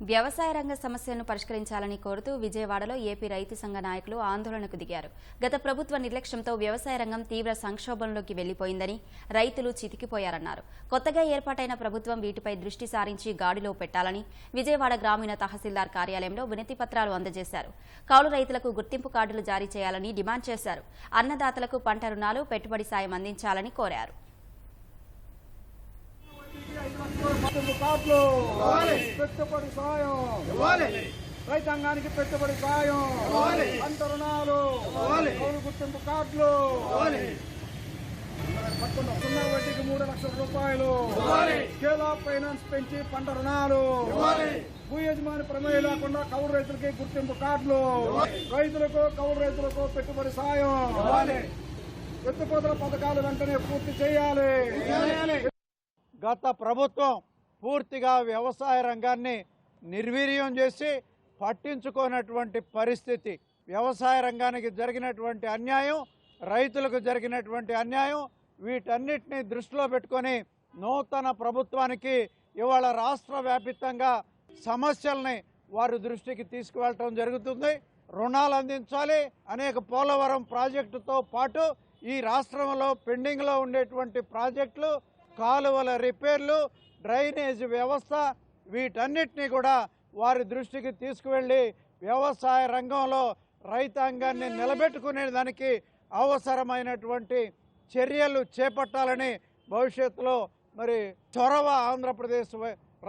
వ్యవసాయ రంగ సమస్యలను పరిష్కరించాలని కోరుతూ విజయవాడలో ఏపీ రైతు సంఘ నాయకులు ఆందోళనకు దిగారు. గత ప్రభుత్వ నిర్లక్ష్యంతో వ్యవసాయ రంగం తీవ్ర సంక్షోభంలోకి వెళ్ళిపోయిందని రైతులు చితికిపోయారన్నారు. కొత్తగా ఏర్పాటైన ప్రభుత్వం వీటిపై దృష్టి సారించి గాడిలో పెట్టాలని విజయవాడ గ్రామీణ తహసీల్దార్ కార్యాలయంలో వినతి పత్రాలు అందజేశారు. కౌలు రైతులకు గుర్తింపు కార్డులు జారీ చేయాలని డిమాండ్ చేశారు. అన్నదాతలకు పంట రుణాలు పెట్టుబడి సాయం అందించాలని కోరారు. కార్డులు పెట్టుబడి సాయం రైతాంగానికి పెట్టుబడి సాయం. పంట రుణాలు కౌలు గుర్తింపు కార్డులు. సున్నా వడ్డీకి మూడు లక్షల రూపాయలు. స్కేల్ ఆఫ్ ఫైనాన్స్ పెంచి పంట రుణాలు. భూ యజమాని ప్రమేయం లేకుండా కౌలు రైతులకి గుర్తింపు కార్డులు. రైతులకు కౌలు రైతులకు పెట్టుబడి సాయం. ఎత్తుపోతల పథకాలు వెంటనే పూర్తి చేయాలి. గత ప్రభుత్వం పూర్తిగా వ్యవసాయ రంగాన్ని నిర్వీర్యం చేసి పట్టించుకోనటువంటి పరిస్థితి. వ్యవసాయ రంగానికి జరిగినటువంటి అన్యాయం రైతులకు జరిగినటువంటి అన్యాయం వీటన్నిటిని దృష్టిలో పెట్టుకొని నూతన ప్రభుత్వానికి ఇవాళ రాష్ట్ర వ్యాపితంగా సమస్యల్ని వారి దృష్టికి తీసుకువెళ్ళటం జరుగుతుంది. రుణాలు అందించాలి. అనేక పోలవరం ప్రాజెక్టుతో పాటు ఈ రాష్ట్రంలో పెండింగ్లో ఉండేటువంటి ప్రాజెక్టులు కాలువల రిపేర్లు డ్రైనేజ్ వ్యవస్థ వీటన్నిటినీ కూడా వారి దృష్టికి తీసుకువెళ్ళి వ్యవసాయ రంగంలో రైతాంగాన్ని నిలబెట్టుకునే దానికి అవసరమైనటువంటి చర్యలు చేపట్టాలని భవిష్యత్తులో మరి చొరవ ఆంధ్రప్రదేశ్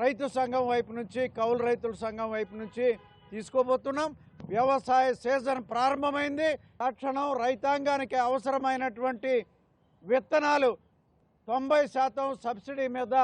రైతు సంఘం వైపు నుంచి కౌలు రైతుల సంఘం వైపు నుంచి తీసుకోబోతున్నాం. వ్యవసాయ సీజన్ ప్రారంభమైంది. తక్షణం రైతాంగానికి అవసరమైనటువంటి విత్తనాలు తొంభై శాతం సబ్సిడీ మీద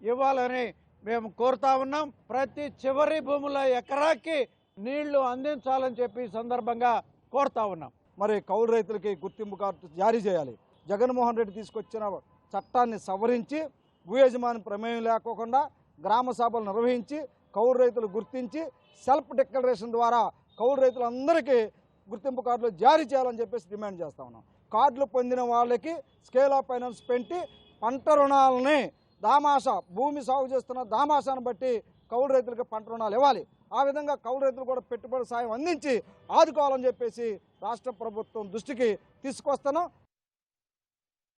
ఇవ్వాలని మేము కోరుతా ఉన్నాం. ప్రతి చివరి భూముల ఎకరాకి నీళ్ళు అందించాలని చెప్పి సందర్భంగా కోరుతా ఉన్నాం. మరి కౌలు రైతులకి గుర్తింపు కార్డు జారీ చేయాలి. జగన్మోహన్ రెడ్డి తీసుకొచ్చిన చట్టాన్ని సవరించి భూ యజమాని ప్రమేయం లేకోకుండా గ్రామ సభలు నిర్వహించి కౌలు రైతులు గుర్తించి సెల్ఫ్ డిక్లరేషన్ ద్వారా కౌలు రైతులందరికీ గుర్తింపు కార్డులు జారీ చేయాలని చెప్పేసి డిమాండ్ చేస్తా ఉన్నాం. కార్డులు పొందిన వాళ్ళకి స్కేల్ ఆఫ్ ఫైనాన్స్ పెట్టి పంట రుణాలని దామాష భూమి సాగు చేస్తున్న దామాషాను బట్టి కౌలు రైతులకు పంట రుణాలు ఇవ్వాలి. ఆ విధంగా కౌలు రైతులు కూడా పెట్టుబడి సాయం అందించి ఆదుకోవాలని చెప్పేసి రాష్ట్ర ప్రభుత్వం దృష్టికి తీసుకొస్తాను